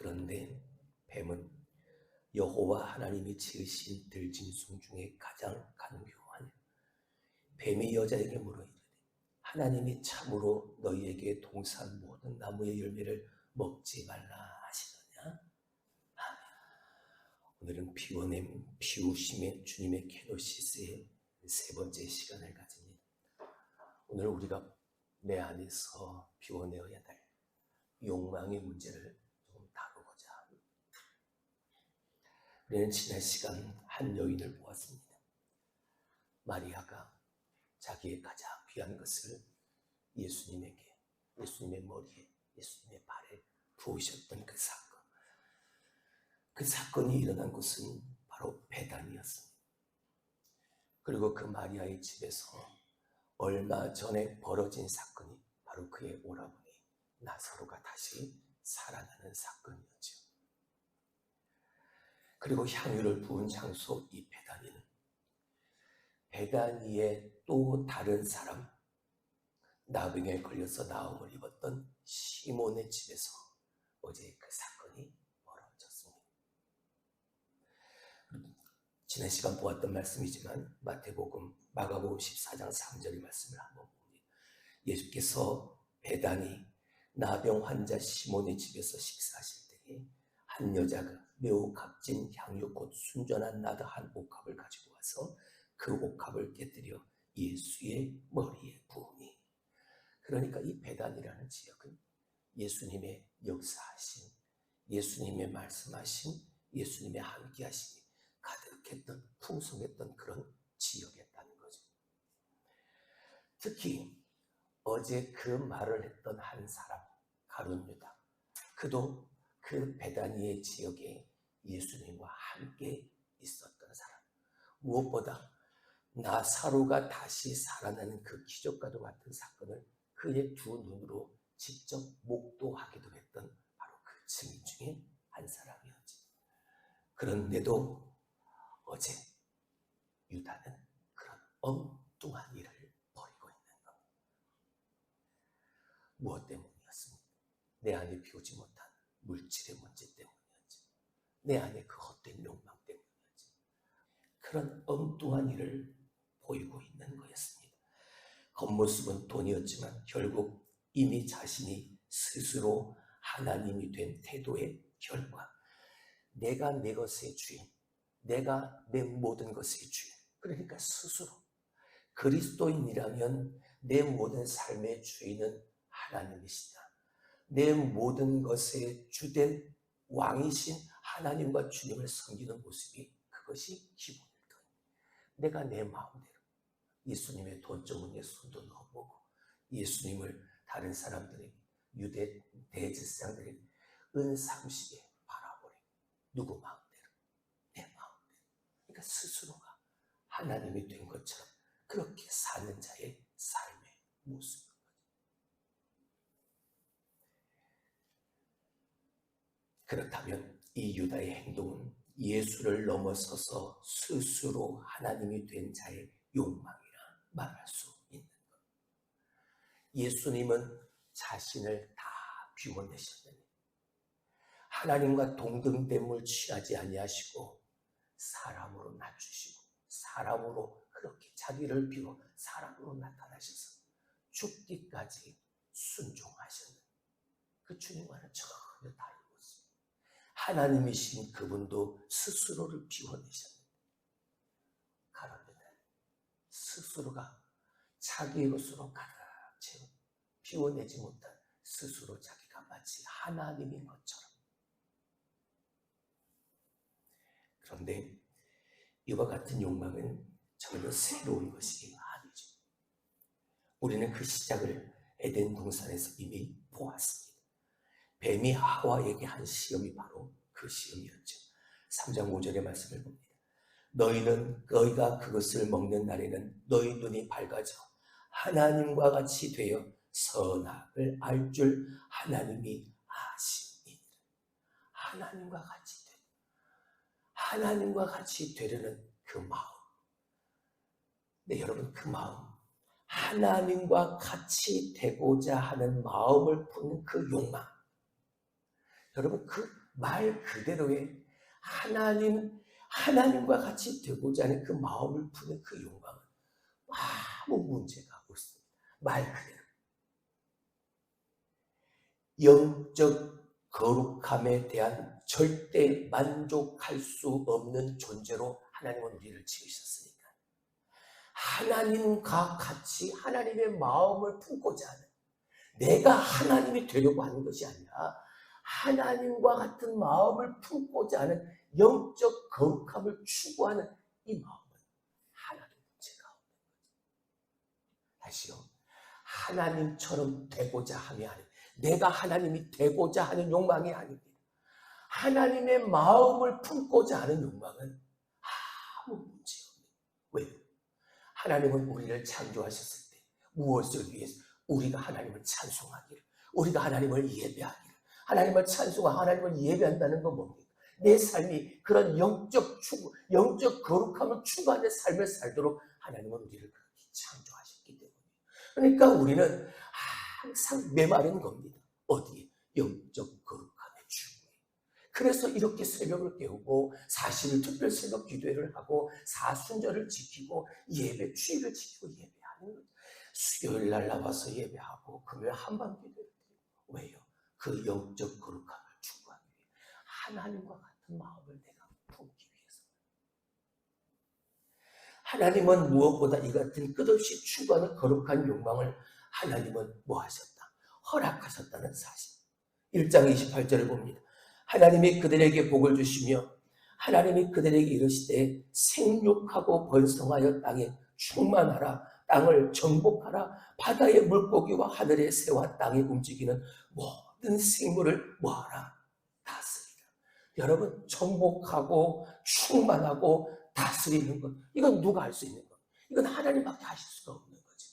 그런데 뱀은 여호와 하나님이 지으신 들짐승 중에 가장 간교하니 뱀이 여자에게 물어 이르되 하나님이 참으로 너희에게 동산 모든 나무의 열매를 먹지 말라 하시느냐? 오늘은 피워냄 피우심의 주님의 케노시스의 세 번째 시간을 가집니다. 오늘 우리가 내 안에서 비워내어야 될 욕망의 문제를 조금 다루고자 합니다. 우리는 지난 시간 한 여인을 보았습니다. 마리아가 자기의 가장 귀한 것을 예수님에게, 예수님의 머리에, 예수님의 발에 부으셨던 그 사건. 그 사건이 일어난 곳은 바로 배단이었습니다. 그리고 그 마리아의 집에서 얼마 전에 벌어진 사건이 바로 그의 오라버니 나사로가 다시 살아나는 사건이었죠. 그리고 향유를 부은 장소 이 베다니는 베다니의 또 다른 사람 나병에 걸려서 나음을 입었던 시몬의 집에서 어제 그 사건이 벌어졌습니다. 지난 시간 보았던 말씀이지만 마태복음, 마가복음 14장 3절의 말씀을 한번 봅니다. 예수께서 배단이 나병 환자 시몬의 집에서 식사하실 때에 한 여자가 매우 값진 향유 곧 순전한 나드 한 옥합을 가지고 와서 그 옥합을 깨뜨려 예수의 머리에 부으니 그러니까 이 배단이라는 지역은 예수님의 역사하신 예수님의 말씀하신 예수님의 함께하심이 가득했던 풍성했던 그런 지역이었다는 거죠. 특히 어제 그 말을 했던 한 사람 가룟 유다 그도 그 베다니의 지역에 예수님과 함께 있었던 사람 무엇보다 나사로가 다시 살아나는 그 기적과도 같은 사건을 그의 두 눈으로 직접 목도하기도 했던 바로 그 증인 중에 한 사람이었지. 그런데도 어제 유다는 그런 엉뚱한 일을 벌이고 있는 겁니다. 무엇 때문이었습니까? 내 안에 비우지 못한 물질의 문제. 내 안에 그 헛된 욕망 때문이었지. 그런 엉뚱한 일을 보이고 있는 거였습니다. 겉모습은 돈이었지만 결국 이미 자신이 스스로 하나님이 된 태도의 결과. 내가 내 것의 주인, 내가 내 모든 것의 주인. 그러니까 스스로 그리스도인이라면 내 모든 삶의 주인은 하나님이시다. 내 모든 것의 주된 왕이신 하나님과 주님을 섬기는 모습이 그것이 기본일 거예요. 내가 내 마음대로 예수님의 돈조문에 손도 넣어보고 예수님을 다른 사람들에게 유대 대제사장들에게 은삼십에 바라보래. 누구 마음대로? 내 마음대로. 그러니까 스스로가 하나님이 된 것처럼 그렇게 사는 자의 삶의 모습. 그렇다면 이 유다의 행동은 예수를 넘어서서 스스로 하나님이 된 자의 욕망이라 말할 수 있는 것. 예수님은 자신을 다 비워내셨느니 하나님과 동등됨을 취하지 아니하시고 사람으로 낮추시고 사람으로 그렇게 자기를 비워 사람으로 나타나셔서 죽기까지 순종하셨는 그 주님과는 전혀 다른. 하나님이신 그분도 스스로를 비워내셨는데 가라앉는 스스로가 자기의 것으로 가득 채운 비워내지 못한 스스로 자기가 마치 하나님인 것처럼 그런데 이와 같은 욕망은 전혀 새로운 것이 아니죠. 우리는 그 시작을 에덴 동산에서 이미 보았습니다. 뱀이 하와에게 한 시험이 바로 그 시험이었죠. 3장 5절의 말씀을 봅니다. 너희는 너희가 그것을 먹는 날에는 너희 눈이 밝아져 하나님과 같이 되어 선악을 알 줄 하나님이 아시니 하나님과 같이 되 하나님과 같이 되려는 그 마음. 네, 여러분 그 마음 하나님과 같이 되고자 하는 마음을 품는 그 욕망. 여러분 그 말 그대로의 하나님, 하나님과 같이 되고자 하는 그 마음을 푸는 그 욕망은 아무 문제가 없습니다. 말 그대로. 영적 거룩함에 대한 절대 만족할 수 없는 존재로 하나님은 우리를 지으셨으니까. 하나님과 같이 하나님의 마음을 품고자 하는 내가 하나님이 되려고 하는 것이 아니라 하나님과 같은 마음을 품고자 하는 영적 거룩함을 추구하는 이 마음은 하나도 문제가 없는 거죠. 다시요. 하나님처럼 되고자 함이 아니 내가 하나님이 되고자 하는 욕망이 아닙니다. 하나님의 마음을 품고자 하는 욕망은 아무 문제 없는 왜요? 하나님은 우리를 창조하셨을 때 무엇을 위해서 우리가 하나님을 찬송하기를 우리가 하나님을 예배하기를 하나님을 찬송하고 하나님을 예배한다는 건 뭡니까? 내 삶이 그런 영적 추구, 영적 거룩함을 추구하는 삶을 살도록 하나님은 우리를 그렇게 창조하셨기 때문에 그러니까 우리는 항상 메마른 겁니다. 어디에? 영적 거룩함의 추구에. 그래서 이렇게 새벽을 깨우고 사실 특별 새벽 기도회를 하고 사순절을 지키고 예배 주일을 지키고 예배하는 거죠. 수요일 날 나와서 예배하고 금요일 한밤 기도를 드리고 왜요? 그 영적 거룩함을 추구하기 위해 하나님과 같은 마음을 내가 품기 위해서. 하나님은 무엇보다 이 같은 끝없이 추구하는 거룩한 욕망을 하나님은 뭐 하셨다? 허락하셨다는 사실. 1장 28절을 봅니다. 하나님이 그들에게 복을 주시며 하나님이 그들에게 이르시되 생육하고 번성하여 땅에 충만하라. 땅을 정복하라. 바다의 물고기와 하늘의 새와 땅에 움직이는 모든 생물을 뭐하라. 다스리라. 여러분 정복하고 충만하고 다스리는 것. 이건 누가 할 수 있는 것? 이건 하나님밖에 하실 수가 없는 거죠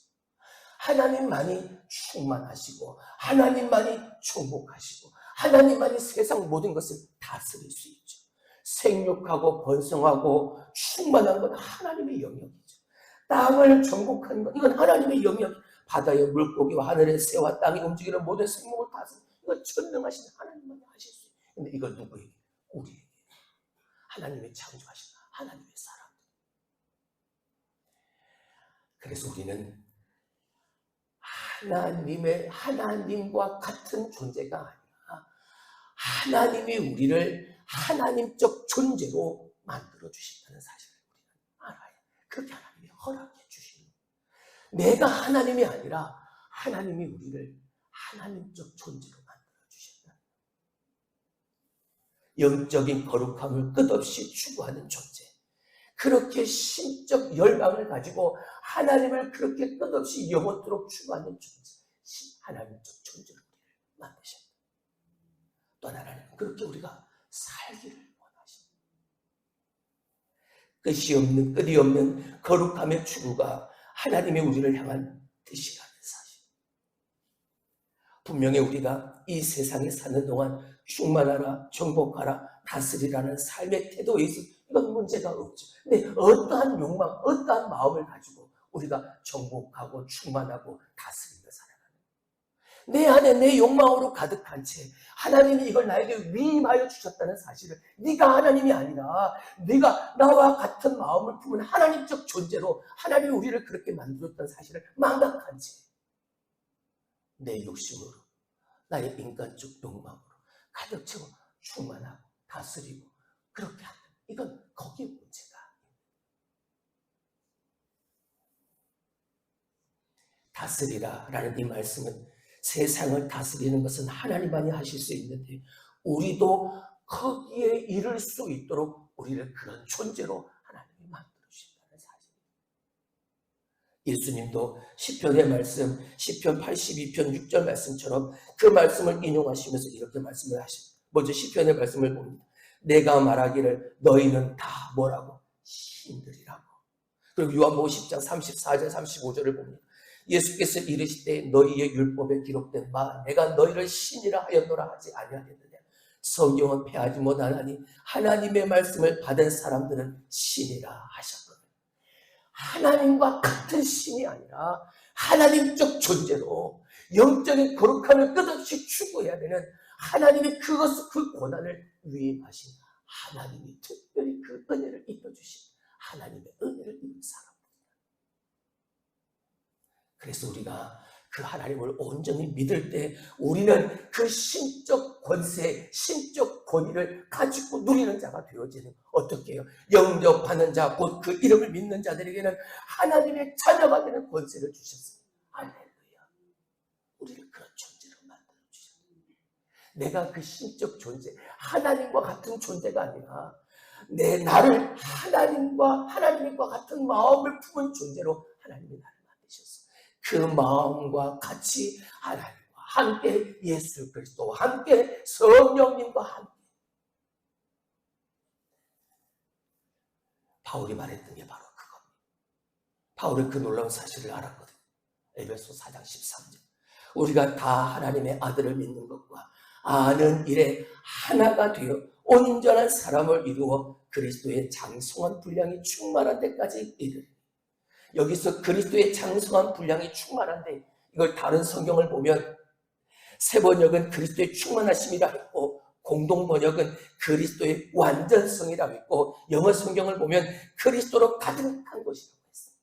하나님만이 충만하시고 하나님만이 정복하시고 하나님만이 세상 모든 것을 다스릴 수 있죠. 생육하고 번성하고 충만한 건 하나님의 영역이죠. 땅을 정복하는 것 이건 하나님의 영역. 바다의 물고기와 하늘의 새와 땅이 움직이는 모든 생물을 다스리 는 이건 전능하신 하나님만이 하실 수 있어요 근데 이건 누구에게? 우리에게. 하나님의 창조하신 하나님의 사람. 그래서 우리는 하나님의 하나님과 같은 존재가 아니라 하나님이 우리를 하나님적 존재로 만들어 주신다는 사실을 우리는 알아야 그렇게 하나님이 허락해 주시는 내가 하나님이 아니라 하나님이 우리를 하나님적 존재로 만들어 주신다. 영적인 거룩함을 끝없이 추구하는 존재. 그렇게 신적 열망을 가지고 하나님을 그렇게 끝없이 영원토록 추구하는 존재. 하나님적 존재로 우리를 만드셨다. 또 하나님은 그렇게 우리가 살기를 원하십니다. 끝이 없는 끝이 없는 거룩함의 추구가 하나님의 우리를 향한 사실. 분명히 우리가 이 세상에 사는 동안 충만하라, 정복하라, 다스리라는 삶의 태도에 있어 이건 문제가 없죠. 근데 어떠한 욕망, 어떠한 마음을 가지고 우리가 정복하고 충만하고 다스리며 살아가는 내 안에 내 욕망으로 가득한 채 하나님이 이걸 나에게 위임하여 주셨다는 사실을 네가 하나님이 아니라 네가 나와 같은 마음을 품은 하나님적 존재로 하나님이 우리를 그렇게 만들었다는 사실을 망각한 채 내 욕심으로 나의 인간적 욕망으로 가득 채워 충만하고 다스리고 그렇게 하는 이건 거기에 문제가 다스리라 라는 이 말씀은 세상을 다스리는 것은 하나님만이 하실 수 있는데 우리도 거기에 이를 수 있도록 우리를 그런 존재로 하나님이 만들어 주신다는 사실입니다. 예수님도 시편의 말씀, 시편 82편 6절 말씀처럼 그 말씀을 인용하시면서 이렇게 말씀을 하십니다. 먼저 시편의 말씀을 봅니다. 내가 말하기를 너희는 다 뭐라고? 신들이라고. 그리고 요한복음 10장 34절 35절을 봅니다. 예수께서 이르시되 너희의 율법에 기록된 바 내가 너희를 신이라 하였노라 하지 아니하겠느냐. 성경은 패하지 못하나니 하나님의 말씀을 받은 사람들은 신이라 하셨거든요. 하나님과 같은 신이 아니라 하나님적 존재로 영적인 거룩함을 끝없이 추구해야 되는 하나님이 그것 그 고난을 위임하신 하나님이 특별히 그 은혜를 입혀주신 하나님의 은혜를 입은 사람. 그래서 우리가 그 하나님을 온전히 믿을 때 우리는 그 신적 권세, 신적 권위를 가지고 누리는 자가 되어지는 어떻게 해요? 영접하는 자, 곧 그 이름을 믿는 자들에게는 하나님의 자녀가 되는 권세를 주셨어요. 할렐루야. 우리를 그런 존재로 만들어 주셨어요. 내가 그 신적 존재, 하나님과 같은 존재가 아니라 내 나를 하나님과 하나님과 같은 마음을 품은 존재로 하나님이 나를 만드셨어. 그 마음과 같이 하나님과 함께 예수 그리스도와 함께 성령님과 함께 바울이 말했던 게 바로 그겁니다. 바울은 그 놀라운 사실을 알았거든. 에베소 4장 13절. 우리가 다 하나님의 아들을 믿는 것과 아는 일에 하나가 되어 온전한 사람을 이루어 그리스도의 장성한 분량이 충만한 데까지 이르. 여기서 그리스도의 장성한 분량이 충만한데 이걸 다른 성경을 보면 세 번역은 그리스도의 충만하심이라 했고 공동 번역은 그리스도의 완전성이라고 했고 영어 성경을 보면 그리스도로 가득한 것이라고 했습니다.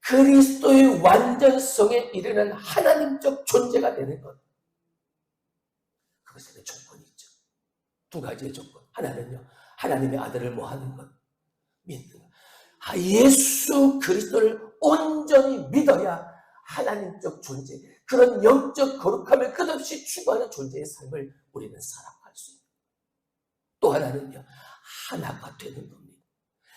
그리스도의 완전성에 이르는 하나님적 존재가 되는 것. 그것에는 조건이 있죠. 두 가지의 조건. 하나는요, 하나님의 아들을 뭐 하는 것? 믿는 것. 아, 예수 그리스도를 온전히 믿어야 하나님적 존재, 그런 영적 거룩함을 끝없이 추구하는 존재의 삶을 우리는 살아갈 수 있습니다. 또 하나는요, 하나가 되는 겁니다.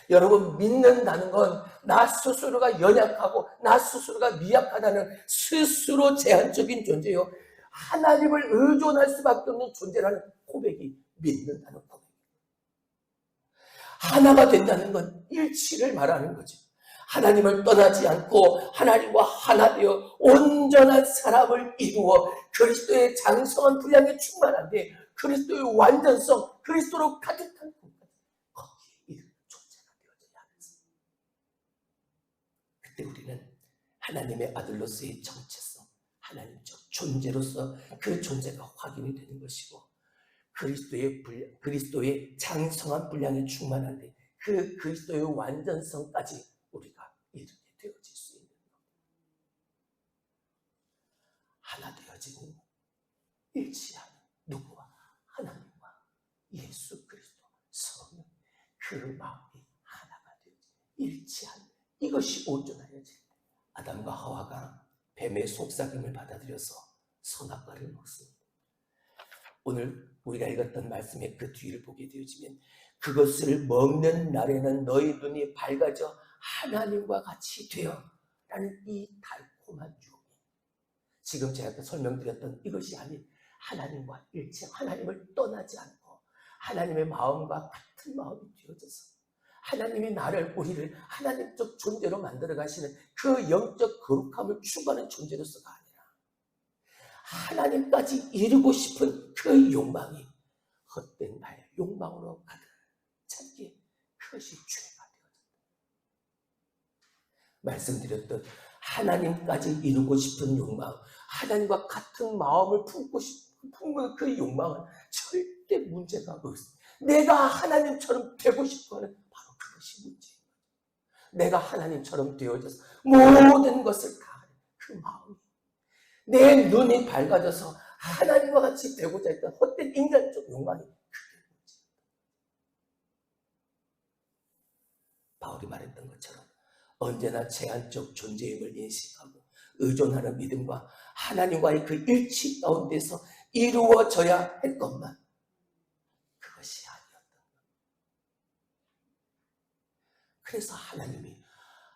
여러분, 믿는다는 건 나 스스로가 연약하고 나 스스로가 미약하다는 스스로 제한적인 존재요. 하나님을 의존할 수밖에 없는 존재라는 고백이 믿는다는 고백. 하나가 된다는 건 일치를 말하는 거죠. 하나님을 떠나지 않고 하나님과 하나 되어 온전한 사람을 이루어 그리스도의 장성한 분량에 충만한데 그리스도의 완전성, 그리스도로 가득한 공간 거기에 이르는 존재가 되어져야 하면서 그때 우리는 하나님의 아들로서의 정체성, 하나님적 존재로서 그 존재가 확인이 되는 것이고 그리스도의 분량, 그리스도의 장성한 분량에 충만한데 그 그리스도의 완전성까지 우리가 이르게 되어질 수 있는 것. 하나 되어지는 일치하는 누구와 하나님과 예수 그리스도 성령 그 마음이 하나가 되어지 일치하는 이것이 온전하여질 때 아담과 하와가 뱀의 속삭임을 받아들여서 선악과를 먹습니다. 오늘 우리가 읽었던 말씀의 그 뒤를 보게 되어지면 그것을 먹는 날에는 너희 눈이 밝아져 하나님과 같이 되어 라는 이 달콤한 유혹 지금 제가 설명드렸던 이것이 아닌 하나님과 일치 하나님을 떠나지 않고 하나님의 마음과 같은 마음이 되어져서 하나님이 나를 우리를 하나님적 존재로 만들어 가시는 그 영적 거룩함을 추구하는 존재로서가 아니라 하나님까지 이루고 싶은 그 욕망이 헛된 나의 욕망으로 가득 찬게 그것이 죄가 되어졌다. 말씀드렸던 하나님까지 이루고 싶은 욕망, 하나님과 같은 마음을 품고 싶은 그 욕망은 절대 문제가 없습니다. 내가 하나님처럼 되고 싶어하는 바로 그것이 문제예요. 내가 하나님처럼 되어져서 모든 것을 다 하는 그 마음이 내 눈이 밝아져서 하나님과 같이 되고자 했던 헛된 인간적 욕망이 그게 문제예요. 바울이 말했던 것처럼 언제나 제한적 존재임을 인식하고 의존하는 믿음과 하나님과의 그 일치 가운데서 이루어져야 할 것만 그것이 아니었던 것. 그래서 하나님이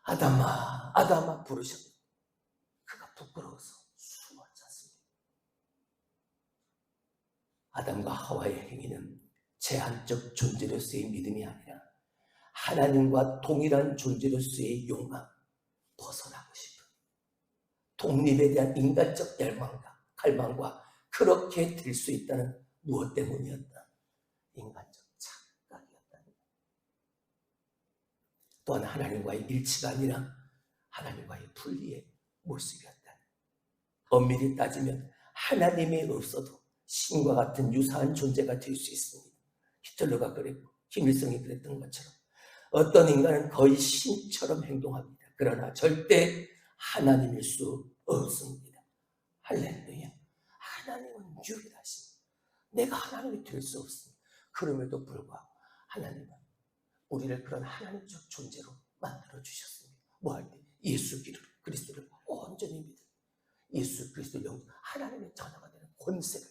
아담아, 아담아 부르셨는데 그가 부끄러워서 숨었잖습니다. 아담과 하와의 행위는 제한적 존재로서의 믿음이 아니라 하나님과 동일한 존재로서의 욕망, 벗어나고 싶은 독립에 대한 인간적 열망과 갈망과 그렇게 될 수 있다는 무엇 때문이었다? 인간적 착각이었다. 또한 하나님과의 일치가 아니라 하나님과의 분리의 모습이었다. 엄밀히 따지면 하나님이 없어도 신과 같은 유사한 존재가 될 수 있습니다. 히틀러가 그랬고 김일성이 그랬던 것처럼 어떤 인간은 거의 신처럼 행동합니다. 그러나 절대 하나님일 수 없습니다. 할렐루야. 하나님은 유일하신 내가 하나님이 될 수 없습니다. 그럼에도 불구하고 하나님은 우리를 그런 하나님적 존재로 만들어 주셨습니다. 뭐 할 때? 예수 그리스도를 온전히 믿는 예수 그리스도 영 하나님의 자녀가 되는 권세를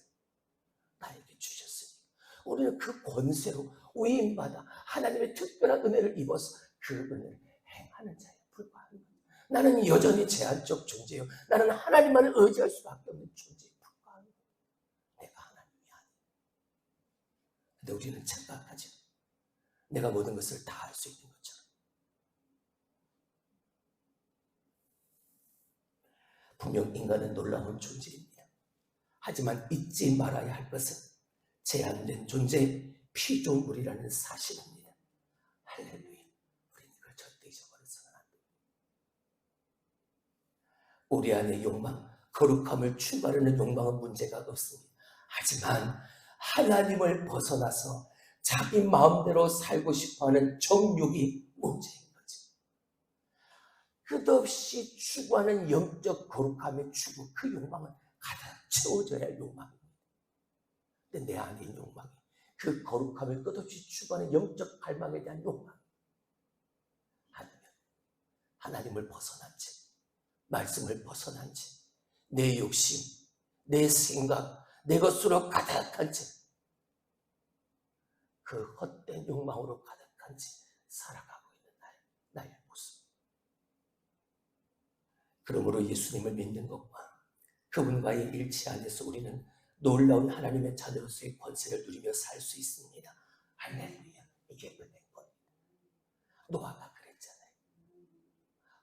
나에게 주셨으니 우리는 그 권세로 위임받아 하나님의 특별한 은혜를 입어서 그 은혜를 행하는 자에 불과한 것. 나는 여전히 제한적 존재요. 나는 하나님만을 의지할 수밖에 없는 존재에 불과한 것. 내가 하나님이 아니야. 근데 우리는 착각하죠. 내가 모든 것을 다할수 있는 것처럼. 분명 인간은 놀라운 존재입니다. 하지만 잊지 말아야 할 것은 제한된 존재 피조물이라는 사실입니다. 할렐루야. 우리는 그걸 절대 잊어버려서는 안 됩니다. 우리 안의 욕망, 거룩함을 출발하는 욕망은 문제가 없습니다. 하지만 하나님을 벗어나서 자기 마음대로 살고 싶어하는 정욕이 문제인 거죠. 끝없이 추구하는 영적 거룩함의 추구, 그 욕망은 가득 채워져야 욕망입니다. 근데 내 안에 있는 욕망이 그 거룩함을 끝없이 추구하는 영적 갈망에 대한 욕망. 아니면 하나님을 벗어난 채, 말씀을 벗어난 채, 내 욕심, 내 생각, 내 것으로 가득한 채, 그 헛된 욕망으로 가득한 채 살아가고 있는 나의, 나의 모습. 그러므로 예수님을 믿는 것과 그분과의 일치 안에서 우리는 놀라운 하나님의 자녀로서의 권세를 누리며 살 수 있습니다. 할렐루야. 이게 은혜인 겁니다. 노아가 그랬잖아요.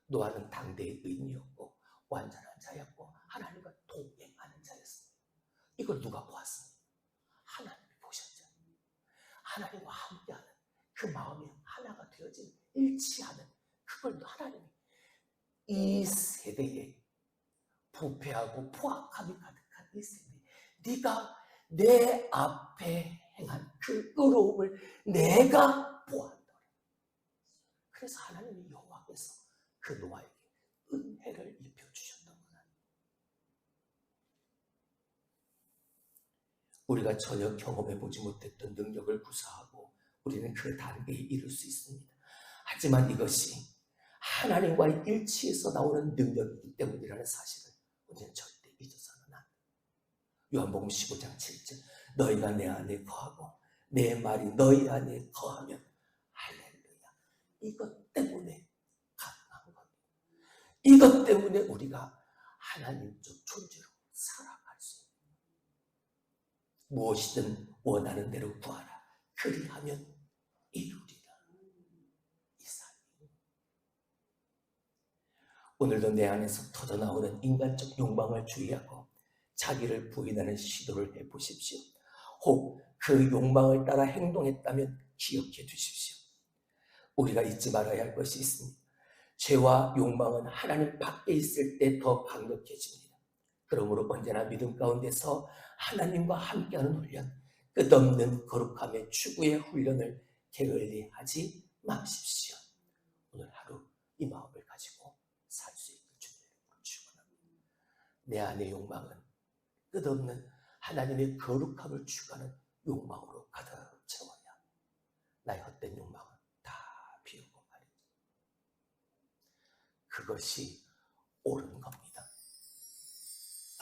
노아는 당대의 의인이었고 완전한 자였고 하나님과 동행하는 자였습니다. 이걸 누가 보았습니까? 하나님이 보셨잖아요. 하나님과 함께하는 그 마음이 하나가 되어진 일치하는 그걸 하나님이 이 세대에 부패하고 포악함이 가득한 이 세대 네가 내 앞에 행한 그 의로움을 내가 보았노라. 그래서 하나님이 여호와께서 그 노아에게 은혜를 입혀 주셨던 거다. 우리가 전혀 경험해 보지 못했던 능력을 구사하고 우리는 그 단계에 이를 수 있습니다. 하지만 이것이 하나님과의 일치에서 나오는 능력이기 때문이라는 사실을 우리는 절대 잊어서는 안 돼. 요한복음 15장 7절 너희가 내 안에 거하고 내 말이 너희 안에 거하면 할렐루야. 이것 때문에 가능한 겁니다. 이것 때문에 우리가 하나님적 존재로 살아갈 수 있는 무엇이든 원하는 대로 구하라. 그리하면 이루리라. 이사야. 오늘도 내 안에서 터져나오는 인간적 욕망을 주의하고 자기를 부인하는 시도를 해보십시오. 혹 그 욕망을 따라 행동했다면 기억해 두십시오. 우리가 잊지 말아야 할 것이 있습니다. 죄와 욕망은 하나님 밖에 있을 때 더 강력해집니다. 그러므로 언제나 믿음 가운데서 하나님과 함께하는 훈련, 끝없는 거룩함의 추구의 훈련을 게을리 하지 마십시오. 오늘 하루 이 마음을 가지고 살 수 있는 준비를 축원합니다. 내 안의 욕망은 끝없는 하나님의 거룩함을 추구하는 욕망으로 가득 채워야 나의 헛된 욕망은 다 비우고 말이죠. 그것이